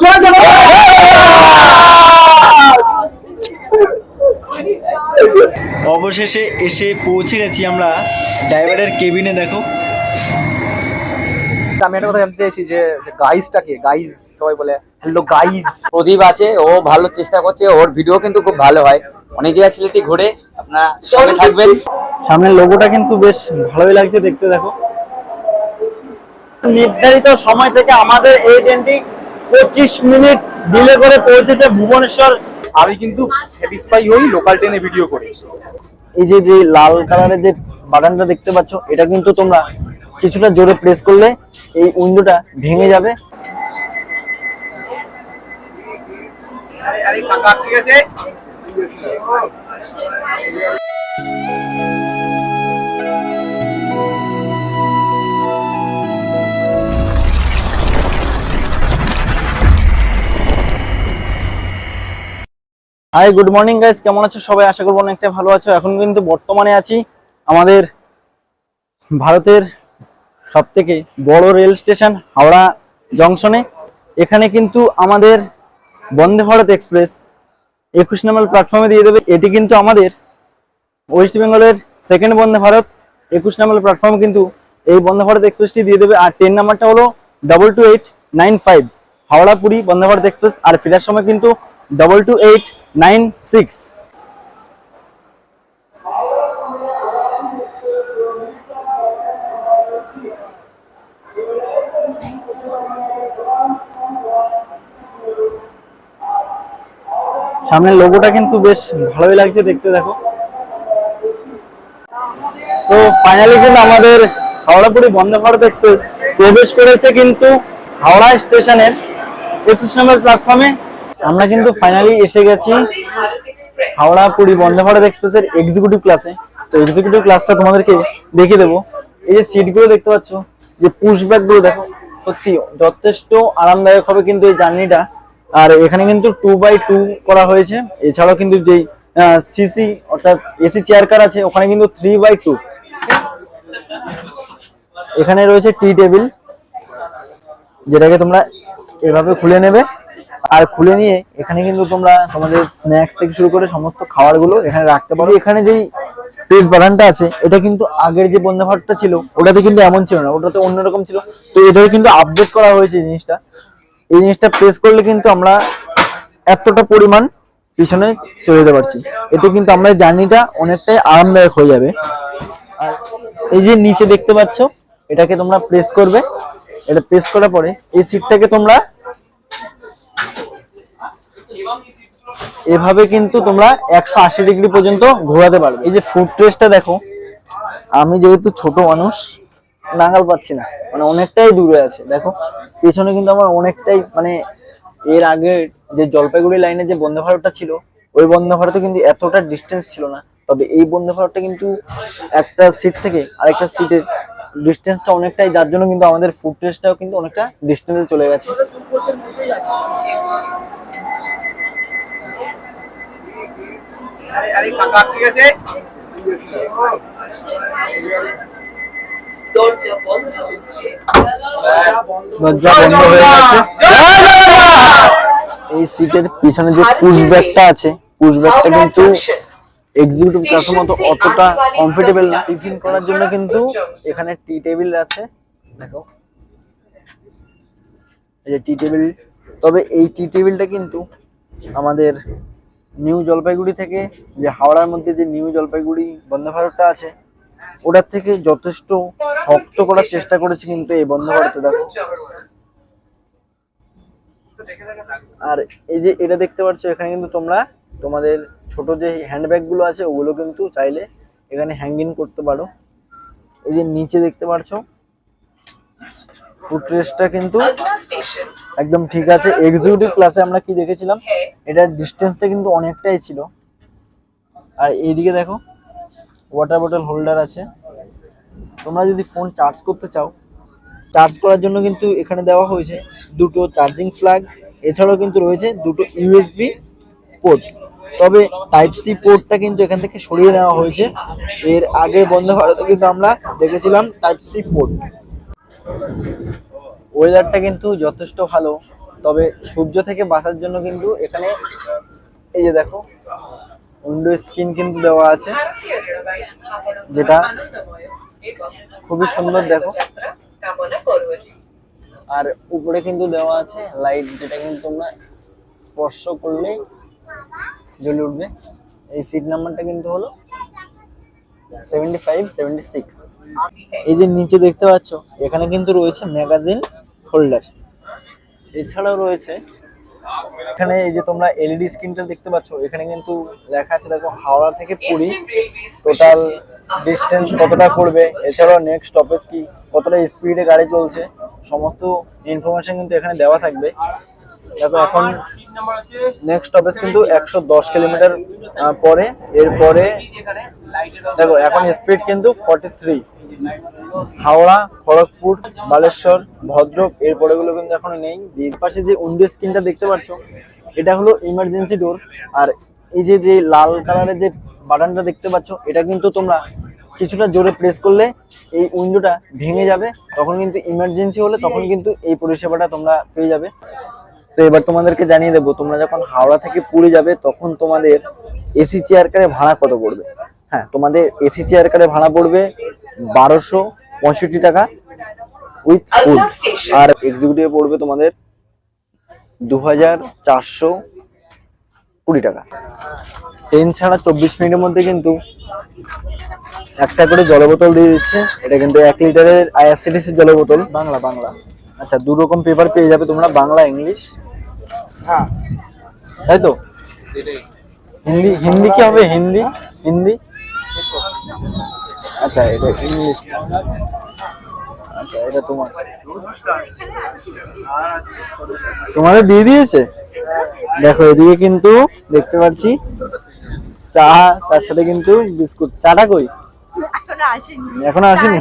জয় অবশেষে এসে পৌঁছে গেছি আমরা ড্রাইভারের কেবিনে দেখো। আমি একটা কথা জানতে চাইছি যে গাইজটা কে গাইজ সবাই বলে হ্যালো গাইজ প্রদীপ আছে ও ভালো চেষ্টা করছে ওর ভিডিও কিন্তু খুব ভালো হয়। অনেক জায়গায় সিলেটি ঘুরে আপনার সঙ্গে থাকবেন। সামনের লোগোটা কিন্তু বেশ ভালোই লাগছে দেখতে দেখো। নির্ধারিত সময় থেকে আমাদের এই ট্রেনটি পঁচিশ মিনিট ডিলে করে পৌঁছেছে ভুবনেশ্বর। আমি কিন্তু স্যাটিসফাই হই লোকাল ট্রেনে ভিডিও করে। এই যে যে লাল কালারের যে বাটনটা দেখতে পাচ্ছ এটা কিন্তু তোমরা কিছুটা জোরে প্রেস করলে এই উইন্ডোটা ভেঙে যাবে। হাই গুড মর্নিং গাইস কেমন আছো? সবাই আশা করব অনেকটা ভালো আছো। এখন কিন্তু বর্তমানে আছি আমাদের ভারতের সব থেকে বড় রেল স্টেশন, হাওড়া জংশনে। এখানে কিন্তু আমাদের বন্দে ভারত এক্সপ্রেস একুশ নম্বর প্ল্যাটফর্মে দিয়ে দেবে। এটি কিন্তু আমাদের ওয়েস্ট বেঙ্গলের সেকেন্ড বন্দে ভারত একুশ নম্বর প্ল্যাটফর্মে কিন্তু এই বন্দে ভারত এক্সপ্রেসটি দিয়ে দেবে। আর ট্রেন নাম্বারটা হলো double two eight nine five Howrah Puri Vande Bharat express. আর ফেরার সময় কিন্তু double two eight nine six. সামনের লোগোটা কিন্তু বেশ ভালোই লাগছে দেখতে, দেখো। তো ফাইনালি কিন্তু আমাদের হাওড়াপুরি বন্দে ভারত এক্সপ্রেস প্রবেশ করেছে কিন্তু হাওড়া স্টেশনের একুশ নম্বর প্ল্যাটফর্মে আমরা কিন্তু ফাইনালি এসে গেছি হাওড়া পুরী বন্দে ভারত এক্সপ্রেসের এক্সিকিউটিভ ক্লাসে তো এক্সিকিউটিভ ক্লাসটা তোমাদেরকে দেখিয়ে দেবো। এই যে সিটগুলো দেখতে পাচ্ছ, যে পুশগুলো দেখো, সত্যি যথেষ্ট আরামদায়ক হবে কিন্তু এই জার্নিটা আর এখানে কিন্তু টু বাই টু করা হয়েছে। এছাড়াও কিন্তু যেই সিসি অর্থাৎ এসি চেয়ার কার আছে, ওখানে কিন্তু থ্রি বাই টু এখানে রয়েছে টি টেবিল যেটাকে তোমরা এভাবে খুলে নেবে। আর খুলে নিয়ে এখানে কিন্তু তোমরা তোমাদের স্ন্যাক্স থেকে শুরু করে সমস্ত খাবারগুলো এখানে রাখতে পারো। এখানে যেই প্রেস বাটনটা আছে, এটা কিন্তু আগের যে বন্ধ ভাতটা ছিল, ওটাতে কিন্তু এমন ছিল না, ওটাতে অন্যরকম ছিল। তো এটাকে কিন্তু আপডেট করা হয়েছে এই জিনিসটা। এই জিনিসটা প্রেস করলে কিন্তু আমরা এতটা পরিমাণ পিছনে চলে যেতে পারছি। এতে কিন্তু আমরা জার্নিটা অনেকটাই আরামদায়ক হয়ে যাবে। আর এই যে নিচে দেখতে পাচ্ছ, এটাকে তোমরা প্রেস করবে। এটা প্রেস করার পরে এই সিটটাকে তোমরা এভাবে কিন্তু তোমরা একশো আশি ডিগ্রি পর্যন্ত ঘোরাতে পারবে। এই যে ফুড ট্রেসটা দেখো, আমি যেহেতু ছোট মানুষ নাগাল পাচ্ছি না মানে অনেকটাই দূরে আছে। দেখো, পেছনে কিন্তু আমার অনেকটাই মানে এর আগে যে জলপাইগুড়ি লাইনে যে বন্দে ভারতটা ছিল, ওই বন্দে ভারতে কিন্তু এতটা ডিস্টেন্স ছিল না। তবে এই বন্দে ভারতটা কিন্তু একটা সিট থেকে আরেকটা সিটের ডিস্টেন্সটা অনেকটাই, যার জন্য কিন্তু আমাদের ফুড টেস্টটাও কিন্তু অনেকটা ডিস্টেন্সে চলে গেছে। দরজা বন্ধ হচ্ছে। দরজা বন্ধ হয়ে গেছে। এই সিটের পিছনে যে পুশ ব্যাগটা আছে পুশ ব্যাগটা কিন্তু এক্সিকিউটিভ ক্লাসের মতো অতটা কমফোর্টেবল না। টিফিন করার জন্য কিন্তু এখানে টি টেবিল আছে। দেখো। এই যে টি টেবিল তবে এই টি টেবিলটা কিন্তু আমাদের নিউ জলপাইগুড়ি থেকে যে হাওড়ার মধ্যে যে নিউ জলপাইগুড়ি বন্দে ভারতটা আছে ওটার থেকে যথেষ্ট শক্ত করার চেষ্টা করেছি কিন্তু এই বন্দে ভারতে দেখো। আর এই যে এটা দেখতে পাচ্ছ এখানে কিন্তু তোমরা তোমাদের ছোট যে হ্যান্ডব্যাগগুলো আছে ওগুলো কিন্তু চাইলে এখানে হ্যাঙ্গিং করতে পারো। এই যে নিচে দেখতে পাচ্ছ ফুট রেস্টটা কিন্তু একদম ঠিক আছে। এক্সিকিউটিভ ক্লাসে আমরা কি দেখেছিলাম? এটার ডিস্টেন্সটা কিন্তু অনেকটাই ছিল। আর এইদিকে দেখো ওয়াটার বটল হোল্ডার আছে। তোমরা যদি ফোন চার্জ করতে চাও চার্জ করার জন্য কিন্তু এখানে দেওয়া হয়েছে দুটো চার্জিং ফ্ল্যাগ এছাড়াও কিন্তু রয়েছে দুটো ইউএসবি পোর্ট তবে টাইপ সি পোর্টটা কিন্তু এখান থেকে সরিয়ে নেওয়া হয়েছে। এর আগের বন্ধ ভারতে কিন্তু আমরা দেখেছিলাম টাইপ সি পোর্ট ওয়েদারটা কিন্তু যথেষ্ট ভালো। তবে সূর্য থেকে বাঁচার জন্য কিন্তু এখানে, এই যে দেখো, উইন্ডো স্ক্রিন কিন্তু দেওয়া আছে, যেটা খুবই সুন্দর, দেখো। আর উপরে কিন্তু দেওয়া আছে লাইট, যেটা কিন্তু তোমরা স্পর্শ করলেই জ্বলে উঠবে। এই সিট নাম্বারটা কিন্তু হলো সেভেন্টি ফাইভ সেভেন্টি সিক্স এই যে নিচে দেখতে পাচ্ছ, এখানে কিন্তু রয়েছে ম্যাগাজিন হোল্ডার এছাড়াও রয়েছে। এখানে এই যে তোমরা এলইডি স্ক্রিনটা দেখতে পাচ্ছ, এখানে কিন্তু লেখা আছে, দেখো, হাওড়া থেকে পুরী। টোটাল ডিস্টেন্স কতটা করবে? এছাড়াও নেক্সট স্টপেজ কি? কতটা স্পিডে গাড়ি চলছে? সমস্ত ইনফরমেশন কিন্তু এখানে দেওয়া থাকবে। দেখো, এখন নেক্সট স্টপেজ কিন্তু একশো দশ কিলোমিটার পরে। এরপরে, দেখো, এখন স্পিড কিন্তু ফর্টি থ্রি হাওড়া, খড়গপুর, বালেশ্বর, ভদ্রক এরপরে গুলো কিন্তু এখনও নেই। এর পাশে যে উইন্ডো স্ক্রিনটা দেখতে পাচ্ছ, এটা হলো ইমার্জেন্সি ডোর আর এই যে যে লাল কালারের যে বাটনটা দেখতে পাচ্ছ, এটা কিন্তু তোমরা কিছুটা জোরে প্রেস করলে এই উইন্ডোটা ভেঙে যাবে। তখন কিন্তু ইমার্জেন্সি হলে তখন কিন্তু এই পরিষেবাটা তোমরা পেয়ে যাবে। তো এবার তোমাদেরকে জানিয়ে দেবো, তোমরা যখন হাওড়া থেকে পুরী যাবে, তখন তোমাদের এসি চেয়ার কারে ভাড়া কত পড়বে? হ্যাঁ তোমাদের এসি চেয়ার কারে ভাড়া পড়বে বারোশো পঁয়ষট্টি টাকা উইথ ফুড আর এক্সিকিউটিভ পড়বে তোমাদের দু হাজার চারশো কুড়ি টাকা। ট্রেন ছাড়া চব্বিশ মিনিটের মধ্যে কিন্তু একটা করে জল বোতল দিয়ে দিচ্ছে। এটা কিন্তু এক লিটারের আইআরসিটিসির জলের বোতল। বাংলা বাংলা। আচ্ছা দু রকম পেপার পেয়ে যাবে তোমরা বাংলা ইংলিশ হ্যাঁ। তাই তো? হিন্দি হিন্দি কি হবে? হিন্দি হিন্দি। আচ্ছা এটা ইংলিশ আচ্ছা এটা তোমার। তোমাদের দিয়ে দিয়েছে? দেখো এদিকে কিন্তু দেখতে পাচ্ছি চা তার সাথে কিন্তু বিস্কুট। চাটা কই? এখনও আসেনি।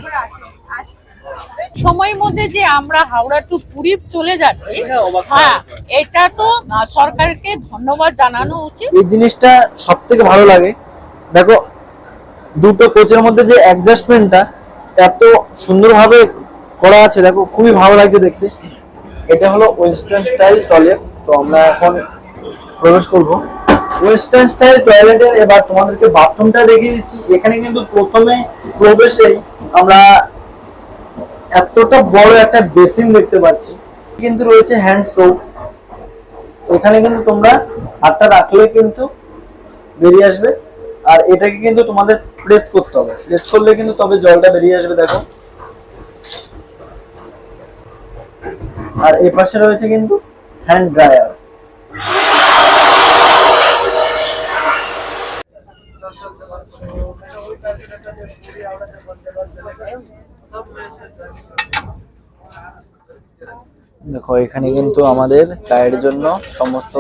সময়ের মধ্যে যে আমরা হাওড়া টু পুরী চলে যাচ্ছি হ্যাঁ এটা তো সরকারকে ধন্যবাদ জানানো উচিত। এই জিনিসটা সব থেকে ভালো লাগে। দেখো দুটো কোচের মধ্যে যে অ্যাডজাস্টমেন্টটা এত সুন্দরভাবে করা আছে, দেখো খুবই ভালো লাগছে দেখতে। এটা হলো ওয়েস্টার্ন স্টাইল টয়লেট তো আমরা এখন প্রবেশ করব। ওয়েস্টার্ন স্টাইল টয়লেটের এবার তোমাদেরকে বাথরুমটা দেখিয়ে দিচ্ছি। এখানে কিন্তু প্রথমে প্রবেশেই আমরা এতটা বড় একটা বেসিন দেখতে পাচ্ছি। কিন্তু রয়েছে হ্যান্ড সোপ এখানে কিন্তু তোমরা হাতটা রাখলে কিন্তু বেরিয়ে আসবে। আর এটাকে কিন্তু তোমাদের প্রেস করতে হবে। প্রেস করলে কিন্তু তবে জলটা বেরিয়ে আসবে, দেখো। আর এ পাশে রয়েছে কিন্তু হ্যান্ড ড্রায়ার দেখো, এখানে কিন্তু আমাদের চায়ের জন্য সমস্ত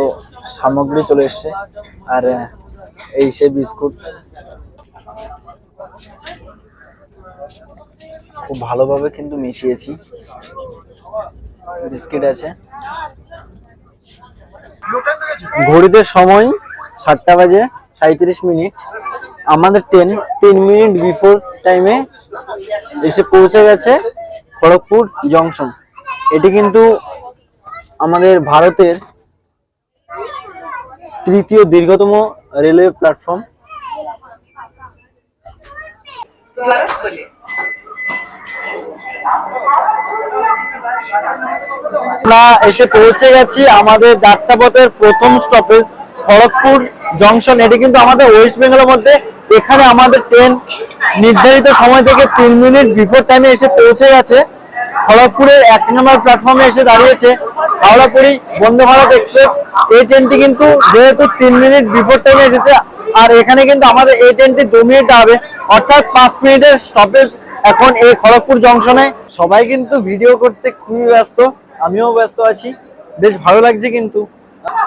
সামগ্রী চলে এসছে। আর এই সে বিস্কুট খুব ভালোভাবে কিন্তু মিশিয়েছি। বিস্কিট আছে। ঘড়িতে সময় সাতটা বাজে সাঁত্রিশ মিনিট। আমাদের ট্রেন তিন মিনিট বিফোর টাইমে এসে পৌঁছে গেছে খড়গপুর জংশন। এটি কিন্তু আমাদের ভারতের তৃতীয় দীর্ঘতম রেলওয়ে প্ল্যাটফর্ম। আমরা এসে পৌঁছে গেছি আমাদের যাত্রাপথের প্রথম স্টপেজ খড়গপুর জংশন এটি কিন্তু আমাদের ওয়েস্ট বেঙ্গলের মধ্যে। এখানে আমাদের ট্রেন নির্ধারিত সময় থেকে তিন মিনিট বিফোর টাইমে এসে পৌঁছে গেছে। খড়গপুরের এক নম্বর প্ল্যাটফর্মে এসে দাঁড়িয়েছে। হাওড়াপুরি বন্দে ভারত এক্সপ্রেস এই ট্রেনটি কিন্তু যেহেতু তিন মিনিট বিফোর টাইমে এসেছে, আর এখানে কিন্তু আমাদের এই ট্রেনটি দু মিনিট হবে। অর্থাৎ পাঁচ মিনিটের স্টপেজ এখন এই খড়গপুর জংশনে সবাই কিন্তু ভিডিও করতে খুবই ব্যস্ত, আমিও ব্যস্ত আছি। বেশ ভালো লাগছে কিন্তু।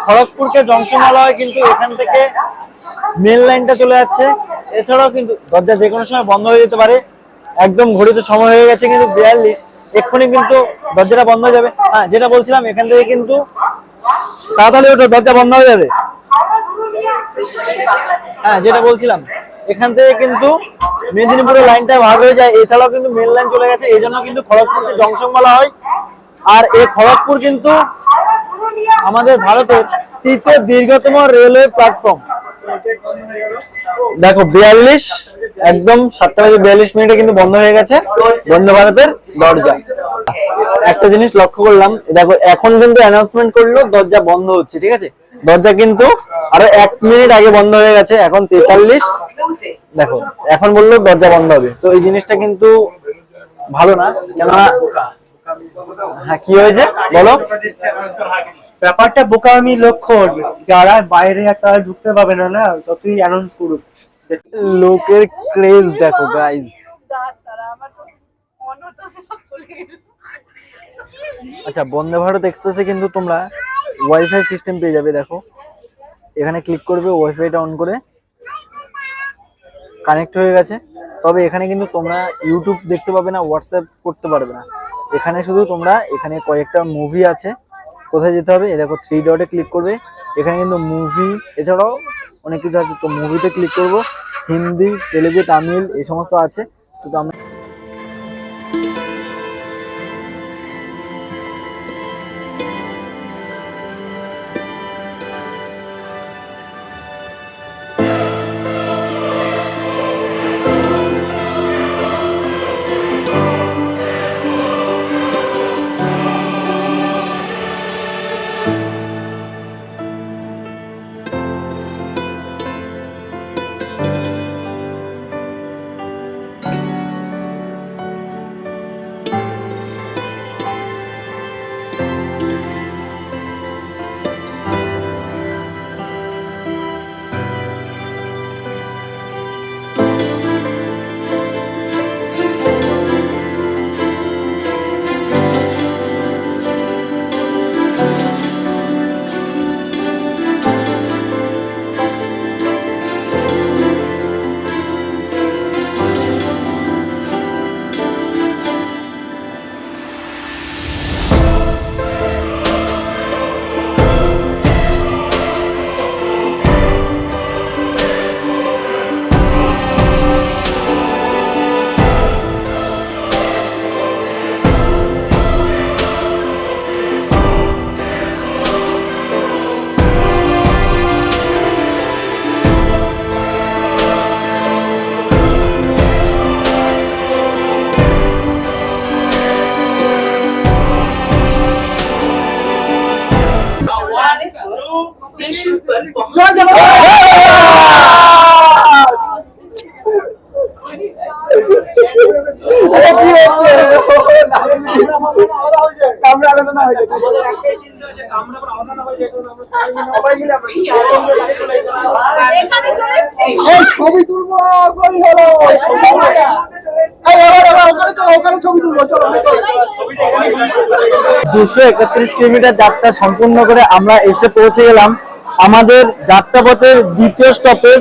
খড়গপুরকে জংশন বলা হয় কিন্তু এখান থেকে মেন লাইনটা চলে যাচ্ছে। এছাড়াও কিন্তু দরজা যে কোনো সময় বন্ধ হয়ে যেতে পারে। একদম ঘড়িতে সময় হয়ে গেছে কিন্তু বিয়াল্লিশ। এক্ষুনি কিন্তু দরজাটা বন্ধ হয়ে যাবে। হ্যাঁ যেটা বলছিলাম, এখান থেকে কিন্তু তাড়াতাড়ি ওঠো দরজা বন্ধ হয়ে যাবে। হ্যাঁ যেটা বলছিলাম, এখান থেকে কিন্তু মেদিনীপুরের লাইনটা ভাগ হয়ে যায়, এছাড়াও কিন্তু মেন লাইন চলে গেছে, এই জন্য কিন্তু খড়গপুরকে জংশন বলা হয়। আর এই খড়গপুর কিন্তু আমাদের ভারতের তৃতীয় দীর্ঘতম রেলওয়ে প্ল্যাটফর্ম দেখো, বিয়াল্লিশ, একদম সাতটা বাজে বিয়াল্লিশ মিনিটে কিন্তু বন্ধ হয়ে গেছে। বন্দে ভারতের দরজা। একটা জিনিস লক্ষ্য করলাম, দেখো, এখন কিন্তু অ্যানাউন্সমেন্ট করল দরজা বন্ধ হচ্ছে, ঠিক আছে? দরজা কিন্তু আরও এক মিনিট আগে বন্ধ হয়ে গেছে এখন তেতাল্লিশ। দেখো এখন বলল দরজা বন্ধ হবে। তো এই জিনিসটা কিন্তু ভালো না কেননা হ্যাঁ কি হয়েছে? বলো। ব্যাপারটা বোকা বোকামি লক্ষণ যারা বাইরে তারা ঢুকতে পাবে না না? ততই অ্যানাউন্স করুক। লোকের ক্রেজ দেখো গাইজ আচ্ছা বন্দে ভারত এক্সপ্রেসে কিন্তু তোমরা ওয়াইফাই সিস্টেম পেয়ে যাবে, দেখো। এখানে ক্লিক করবে ওয়াইফাইটা অন করে কানেক্ট হয়ে গেছে। তবে এখানে কিন্তু তোমরা ইউটিউব দেখতে পাবে না হোয়াটসঅ্যাপ করতে পারবে না। এখানে শুধু তোমরা এখানে কয়েকটা মুভি আছে, কোথায় যেতে হবে? এ দেখো থ্রি ডটে ক্লিক করবে। এখানে কিন্তু মুভি এছাড়াও অনেক কিছু আছে। তো মুভিতে ক্লিক করব। হিন্দি, তেলেগু, তামিল, এই সমস্ত আছে। তো আমরা দুশো একত্রিশ কিলোমিটার যাত্রা সম্পূর্ণ করে আমরা এসে পৌঁছে গেলাম আমাদের যাত্রাপথের দ্বিতীয় স্টপেজ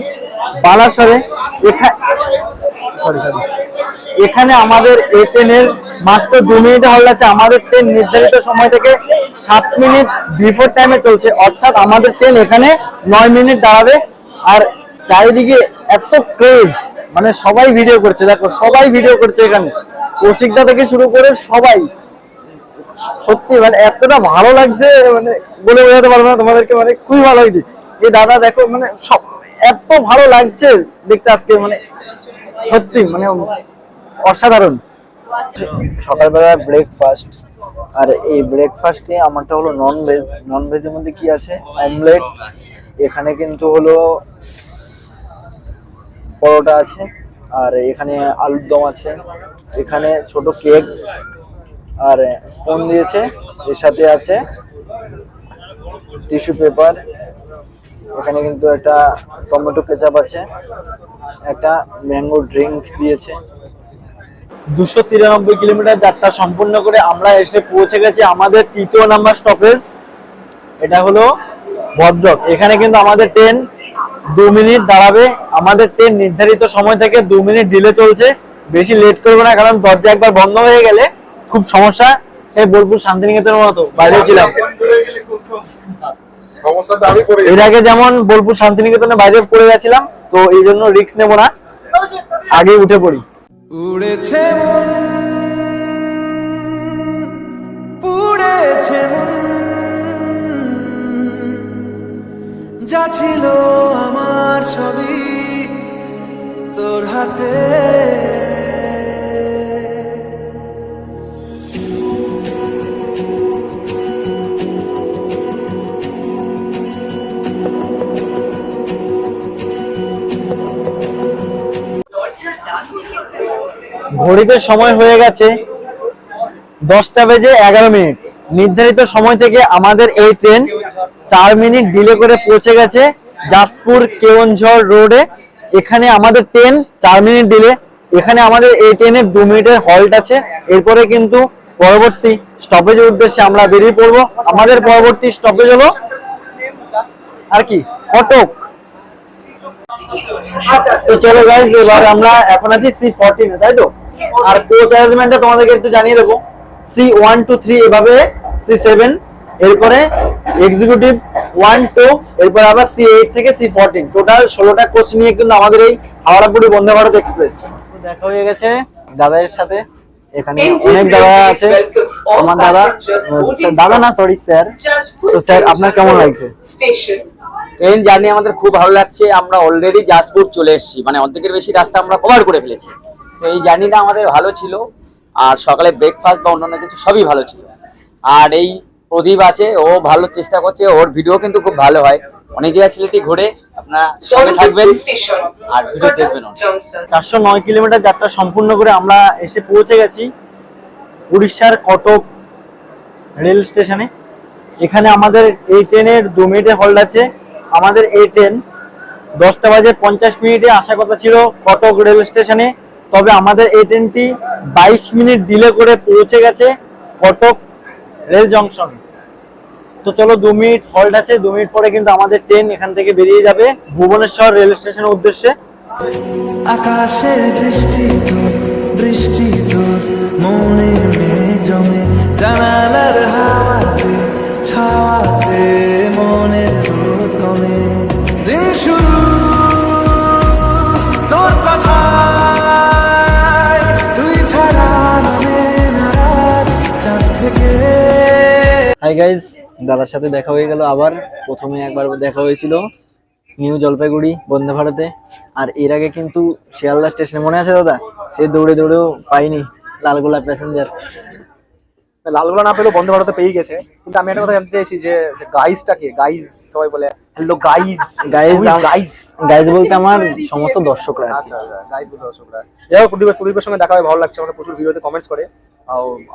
বালাসরে। সরি সরি এখানে আমাদের এ ট্রেনের মাত্র দু মিনিট হল আছে। আমাদের ট্রেন নির্ধারিত সময় থেকে সাত মিনিট বিফোর টাইমে চলছে। অর্থাৎ আমাদের ট্রেন এখানে নয় মিনিট দাঁড়াবে। আর চারিদিকে এত ক্রেজ মানে সবাই ভিডিও করছে। দেখো, সবাই ভিডিও করছে এখানে। কৌশিকদা থেকে শুরু করে সবাই। সত্যি মানে এতটা ভালো লাগছে মানে বলে বোঝাতে পারব না তোমাদেরকে মানে খুবই ভালো লাগছে। এই দাদা দেখো মানে সব, এত ভালো লাগছে দেখতে আজকে মানে সত্যি মানে অসাধারণ। সকালবেলা ব্রেকফাস্ট আর এই ব্রেকফাস্টে আমারটা হলো নন ভেজ নন ভেজের মধ্যে কি আছে? অমলেট এখানে কিন্তু হলো পরোটা আছে, আর এখানে আলুর দম আছে। এখানে ছোট কেক, আর স্পুন দিয়েছে, এর সাথে আছে টিস্যু পেপার। এখানে কিন্তু একটা টমেটো কেচাপ আছে, একটা ম্যাঙ্গো ড্রিঙ্ক দিয়েছে। দুশো তিরানব্বই কিলোমিটার যাত্রা সম্পূর্ণ করে আমরা এসে পৌঁছে গেছি আমাদের তৃতীয় নাম্বার স্টপেজ। এটা হলো ভদ্রক। এখানে কিন্তু আমাদের ট্রেন দু মিনিট দাঁড়াবে। আমাদের ট্রেন নির্ধারিত সময় থেকে দু মিনিট ডিলে চলছে। বেশি লেট করব না কারণ দরজা একবার বন্ধ হয়ে গেলে খুব সমস্যা। সেই বোলপুর শান্তিনিকেতনের মতো বাইরে ছিলাম। এর আগে যেমন বোলপুর শান্তিনিকেতনে বাইরে পড়ে গেছিলাম তো এই জন্য রিস্ক নেব না। আগে উঠে পড়ি। উড়েছে মন। যা ছিল আমার ছবি তোর হাতে। ঘড়িতে সময় হয়ে গেছে দশটা বেজে এগারো মিনিট। নির্ধারিত সময় থেকে আমাদের এই ট্রেন চার মিনিট ডিলে করে পৌঁছে গেছে জাসপুর কেওনঝড় রোডে। এখানে আমাদের ট্রেন চার মিনিট ডিলে এখানে আমাদের এই ট্রেনের দু মিনিটের হল্ট আছে। এরপরে কিন্তু পরবর্তী স্টপেজের উদ্দেশ্যে আমরা বেরিয়ে পড়ব। আমাদের পরবর্তী স্টপেজ হলো আর কি? কটক। তো চলো এবার আমরা এখন আছি সি ফোরটিন তাই তো? আর কোচ তোমাদেরকে একটু জানিয়ে দেবো। সি ওয়ান টু থ্রি এভাবে সি সেভেন এরপরে এক্সিকিউটিভ ওয়ান টু এরপরে আবার সি এইট থেকে সি ফোরটিন টোটাল ষোলোটা কোচ নিয়ে কিন্তু আমাদের এই হাওড়াপুরি বন্দে ভারত এক্সপ্রেস দেখা হয়ে গেছে দাদার সাথে। এখানে অনেক দাদা আছে। আমার দাদা দাদা না সরি স্যার তো স্যার আপনার কেমন লাগছে? ট্রেন জার্নি আমাদের খুব ভালো লাগছে। আমরা অলরেডি জাসপুর চলে এসেছি। মানে অর্ধেকের বেশি রাস্তা আমরা কভার করে ফেলেছি। তো এই জার্নিটা আমাদের ভালো ছিল। আর সকালে ব্রেকফাস্ট বা অন্যান্য কিছু সবই ভালো ছিল। আর এই প্রদীপ আছে ও ভালো চেষ্টা করছে ওর ভিডিও কিন্তু খুব ভালো হয়। অনেক জায়গায় সিলেটি ঘুরে আপনার সঙ্গে থাকবেন আর ভিডিও দেখবেন চারশো নয় কিলোমিটার যাত্রা সম্পূর্ণ করে আমরা এসে পৌঁছে গেছি উড়িষ্যার কটক রেল স্টেশনে। এখানে আমাদের এই ট্রেনের দু মিনিটের হল্ড আছে। আমাদের এই ট্রেন দশটা বাজে পঞ্চাশ মিনিটে আসার কথা ছিল কটক রেল স্টেশনে। তবে আমাদের এই ট্রেনটি বাইশ মিনিট ডিলে করে পৌঁছে গেছে কটক রেল জংশন তো চলো দু মিনিট হল্ড আছে দু মিনিট পরে কিন্তু আমাদের ট্রেন এখান থেকে বেরিয়ে যাবে ভুবনেশ্বর রেল স্টেশনের উদ্দেশ্যে। আকাশে দৃষ্টি বৃষ্টি তোর মনে জমে জানালার হাওয়াতে ছাওয়াতে মনের রোদ কমে। দিন শুরু তোর কথায় তুই ছাড়া নামে না রাত চাঁদ থেকে। হাই গাইজ দাদার সাথে দেখা হয়ে গেল আবার। প্রথমে একবার দেখা হয়েছিল নিউ জলপাইগুড়ি বন্দে ভারতে। আর এর আগে কিন্তু শিয়ালদা স্টেশনে মনে আছে দাদা? সে দৌড়ে দৌড়েও পাইনি লালগোলা প্যাসেঞ্জার। লালগোলা না পেলেও বন্ধ ভারতে পেয়ে গেছে। কিন্তু আমি একটা কথা জানতে চাইছি যে গাইজটা কে? গাইজ সবাই বলে hello guys guys guys guys বলতে আমার সমস্ত দর্শকরা আচ্ছা আচ্ছা গাইজ বলে দর্শকরা। যাই হোক প্রদীপের প্রদীপের সঙ্গে দেখা হয় ভালো লাগছে। আমাদের প্রচুর ভিডিওতে কমেন্টস করে।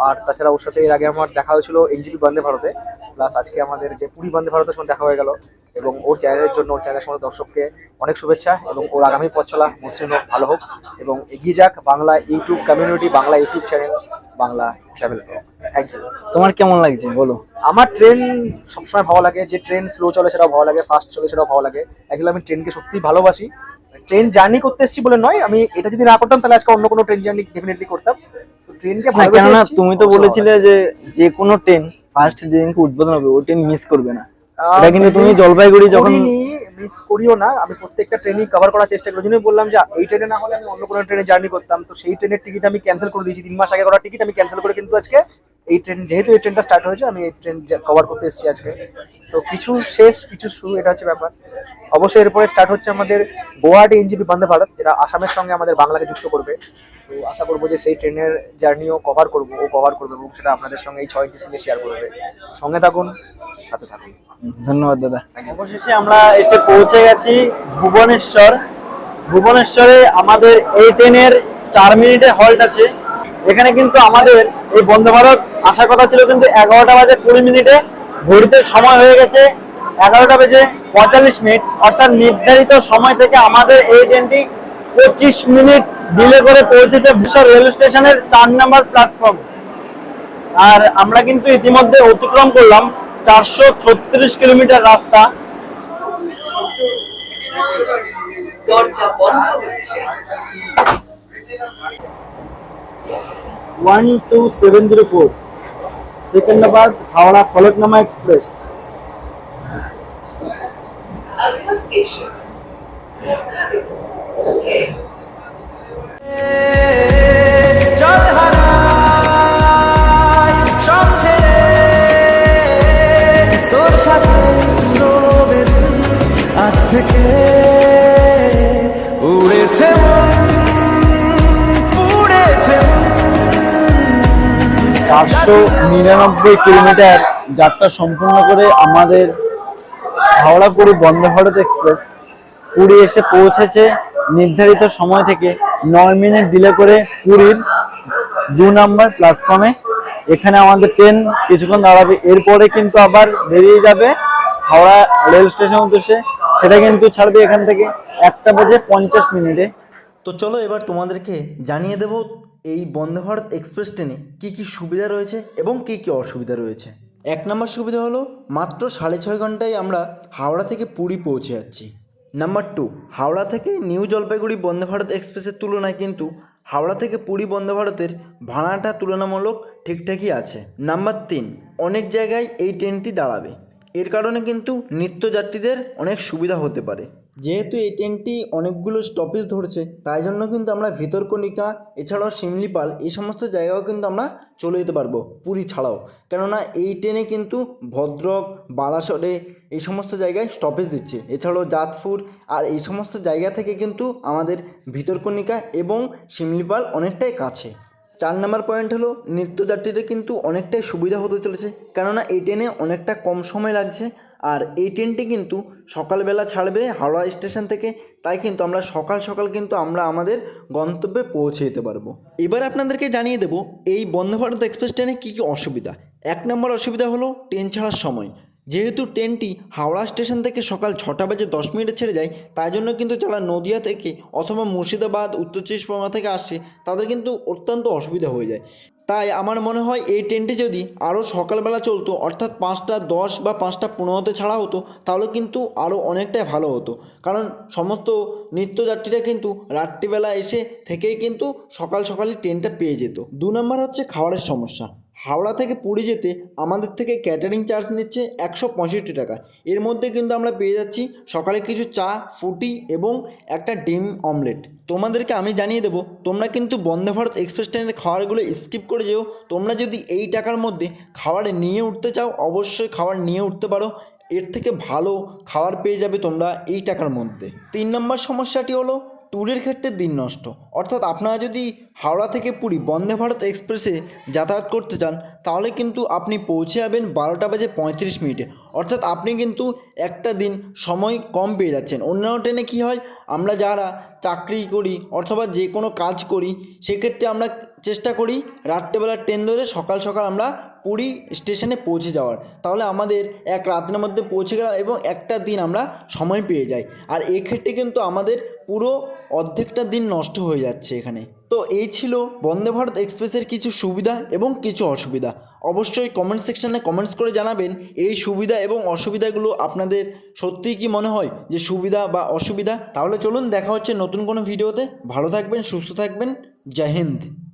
আর তাছাড়া ওর সাথে এর আগে আমার দেখা হয়েছিল এনজিপি বন্দে ভারতে। প্লাস আজকে আমাদের যে পুরী বন্দে ভারতের সঙ্গে দেখা হয়ে গেল। এবং ওর চ্যানেলের জন্য ওর চ্যানেলের সঙ্গে দর্শককে অনেক শুভেচ্ছা এবং ওর আগামী পথ চলা মসৃণ হোক ভালো হোক। এবং এগিয়ে যাক Bangla YouTube community Bangla YouTube channel Bangla travel thank you তোমার কেমন লাগছে? বলো। আমার ট্রেন সবসময় ভালো লাগে যে ট্রেন স্লো চলে সেটাও ভালো লাগে ফাস্ট চলে সেটাও ভালো লাগে। অ্যাকচুয়ালি আমি ট্রেনকে সত্যিই ভালোবাসি। ট্রেন জার্নি করতে এসেছি বলে নয় আমি এটা যদি না করতাম তাহলে আজকে অন্য কোনো ট্রেন জার্নি ডেফিনেটলি করতাম। ট্রেনকে না কেননা তুমি তো বলেছিলে যে যে কোনো ট্রেন ফার্স্ট যেদিনকে উদ্বোধন হবে ওই ট্রেন মিস করবে না। এটা কিন্তু তুমি জলপাইগুড়ি যখন মিস করিও না। আমি প্রত্যেকটা ট্রেনই কভার করার চেষ্টা করি। জন্যই বললাম যে এই ট্রেনে না হলে আমি অন্য কোনো ট্রেনে জার্নি করতাম। তো সেই ট্রেনের টিকিট আমি ক্যান্সেল করে দিয়েছি। তিন মাস আগে করা টিকিট আমি ক্যান্সেল করে কিন্তু আজকে এই ট্রেন যেহেতু এই ট্রেনটা স্টার্ট হয়েছে আমি এই ট্রেন কভার করতে এসেছি আজকে। তো কিছু শেষ কিছু শুরু এটা হচ্ছে ব্যাপার। অবশ্যই এরপরে স্টার্ট হচ্ছে আমাদের গুয়াহাটি এনজিপি বন্দে ভারত যেটা আসামের সঙ্গে আমাদের বাংলাকে যুক্ত করবে। তো আশা করব যে সেই ট্রেনের জার্নিও কভার করব ও কভার করবে এবং সেটা আপনাদের সঙ্গে এই ছয় ইঞ্চি স্ক্রিনে শেয়ার করবে। সঙ্গে থাকুন সাথে থাকুন। ধন্যবাদ দাদা। অবশেষে আমরা এসে পৌঁছে গেছি ভুবনেশ্বর। ভুবনেশ্বরে আমাদের এই ট্রেনের চার মিনিটের হল্ট আছে। এখানে কিন্তু আমাদের এই বন্দে ভারত আসার কথা ছিল কিন্তু এগারোটা বাজে কুড়ি মিনিটে ঘড়িতে সময় হয়ে গেছে। এগারোটা বেজে পঁয়তাল্লিশ মিনিট। অর্থাৎ নির্ধারিত সময় থেকে আমাদের এই ট্রেনটি পঁচিশ মিনিট ডিলে করে পৌঁছেছে ভূষণ রেল স্টেশনের চার নম্বর প্ল্যাটফর্ম আর আমরা কিন্তু ইতিমধ্যে অতিক্রম করলাম চারশো ছত্রিশ কিলোমিটার রাস্তা। দরজা বন্ধ হচ্ছে। One two seven zero four Secunderabad Howrah Falaknuma express আজ থেকে উড়েছে চারশো নিরানব্বই কিলোমিটার যাত্রা সম্পূর্ণ করে আমাদের হাওড়া পুরী বন্দে ভারত এক্সপ্রেস পুরী এসে পৌঁছেছে নির্ধারিত সময় থেকে নয় মিনিট ডিলে করে পুরীর দু নম্বর প্ল্যাটফর্মে এখানে আমাদের ট্রেন কিছুক্ষণ দাঁড়াবে। এরপরে কিন্তু আবার বেরিয়ে যাবে হাওড়া রেল স্টেশন উদ্দেশ্যে। সেটা কিন্তু ছাড়বে এখান থেকে একটা বাজে পঞ্চাশ মিনিটে। তো চলো এবার তোমাদেরকে জানিয়ে দেব এই বন্দে ভারত এক্সপ্রেস ট্রেনে কী কী সুবিধা রয়েছে এবং কী কী অসুবিধা রয়েছে? এক নম্বর সুবিধা হলো মাত্র সাড়ে ছয় ঘন্টায় আমরা হাওড়া থেকে পুরী পৌঁছে যাচ্ছি। নাম্বার টু, হাওড়া থেকে নিউ জলপাইগুড়ি বন্দে ভারত এক্সপ্রেসের তুলনায় কিন্তু হাওড়া থেকে পুরী বন্দে ভারতের ভাড়াটা তুলনামূলক ঠিকঠাকই আছে। নাম্বার তিন, অনেক জায়গায় এই ট্রেনটি দাঁড়াবে। এর কারণে কিন্তু নিত্যযাত্রীদের অনেক সুবিধা হতে পারে। যেহেতু এই ট্রেনটি অনেকগুলো স্টপেজ ধরছে, তাই জন্য কিন্তু আমরা ভিতরকণিকা, এছাড়াও শিমলিপাল এই সমস্ত জায়গাও কিন্তু আমরা চলে যেতে পারব পুরী ছাড়াও। কেননা এই ট্রেনে কিন্তু ভদ্রক, বালাসরে এই সমস্ত জায়গায় স্টপেজ দিচ্ছে। এছাড়াও যাজপুর আর এই সমস্ত জায়গা থেকে কিন্তু আমাদের ভিতরকণিকা এবং শিমলিপাল অনেকটাই কাছে। চার নম্বর পয়েন্ট হলো, নিত্যযাত্রীদের কিন্তু অনেকটাই সুবিধা হতে চলেছে। কেননা এই ট্রেনে অনেকটা কম সময় লাগছে আর এই ট্রেনটি কিন্তু সকালবেলা ছাড়বে হাওড়া স্টেশন থেকে, তাই কিন্তু আমরা সকাল সকাল কিন্তু আমরা আমাদের গন্তব্যে পৌঁছে যেতে পারব। এবার আপনাদেরকে জানিয়ে দেবো, এই বন্দে ভারত এক্সপ্রেস ট্রেনে কী কী অসুবিধা? এক নম্বর অসুবিধা হলো ট্রেন ছাড়ার সময়। যেহেতু ট্রেনটি হাওড়া স্টেশন থেকে সকাল ছটা বাজে দশ মিনিটে ছেড়ে যায়, তাই জন্য কিন্তু যারা নদিয়া থেকে অথবা মুর্শিদাবাদ, উত্তর চব্বিশ পরগনা থেকে আসছে, তাদের কিন্তু অত্যন্ত অসুবিধা হয়ে যায়। তাই আমার মনে হয় এই ট্রেনটি যদি আরও সকালবেলা চলতো, অর্থাৎ পাঁচটা দশ বা পাঁচটা পনেরোতে ছাড়া হতো, তাহলে কিন্তু আরও অনেকটাই ভালো হতো। কারণ সমস্ত নিত্যযাত্রীরা কিন্তু রাত্রিবেলা এসে থেকেই কিন্তু সকাল সকালে ট্রেনটা পেয়ে যেত। দু নম্বর হচ্ছে খাবারের সমস্যা। হাওড়া থেকে পুরী যেতে আমাদের থেকে ক্যাটারিং চার্জ নিচ্ছে একশো পঁয়ষট্টি টাকা। এর মধ্যে কিন্তু আমরা পেয়ে যাচ্ছি সকালে কিছু চা, ফুটি এবং একটা ডিম অমলেট তোমাদেরকে আমি জানিয়ে দেবো, তোমরা কিন্তু বন্দে ভারত এক্সপ্রেস ট্রেনের খাবারগুলো স্কিপ করে যেও। তোমরা যদি এই টাকার মধ্যে খাবার নিয়ে উঠতে চাও, অবশ্যই খাবার নিয়ে উঠতে পারো। এর থেকে ভালো খাবার পেয়ে যাবে তোমরা এই টাকার মধ্যে। তিন নম্বর সমস্যাটি হলো ট্যুরের ক্ষেত্রে দিন নষ্ট। অর্থাৎ আপনারা যদি হাওড়া থেকে পুরী, বন্দে ভারত এক্সপ্রেসে যাতায়াত করতে চান, তাহলে কিন্তু আপনি পৌঁছে যাবেন বারোটা বাজে পঁয়ত্রিশ মিনিটে। অর্থাৎ আপনি কিন্তু একটা দিন সময় কম পেয়ে যাচ্ছেন। অন্যান্য ট্রেনে কী হয়, আমরা যারা চাকরি করি অথবা যে কোনো কাজ করি, সেক্ষেত্রে আমরা চেষ্টা করি রাত্রেবেলার ট্রেন ধরে সকাল সকাল আমরা পুরী স্টেশনে পৌঁছে যাওয়ার। তাহলে আমাদের এক রাতের মধ্যে পৌঁছে গেলাম এবং একটা দিন আমরা সময় পেয়ে যাই। আর এক্ষেত্রে কিন্তু আমাদের পুরো অর্ধেকটা দিন নষ্ট হয়ে যাচ্ছে এখানে। তো এই ছিল বন্দে ভারত এক্সপ্রেসের কিছু সুবিধা এবং কিছু অসুবিধা। অবশ্যই কমেন্ট সেকশানে কমেন্টস করে জানাবেন এই সুবিধা এবং অসুবিধাগুলো আপনাদের সত্যিই কি মনে হয়? যে সুবিধা বা অসুবিধা? তাহলে চলুন দেখা হচ্ছে নতুন কোনো ভিডিওতে ভালো থাকবেন, সুস্থ থাকবেন। জয় হিন্দ।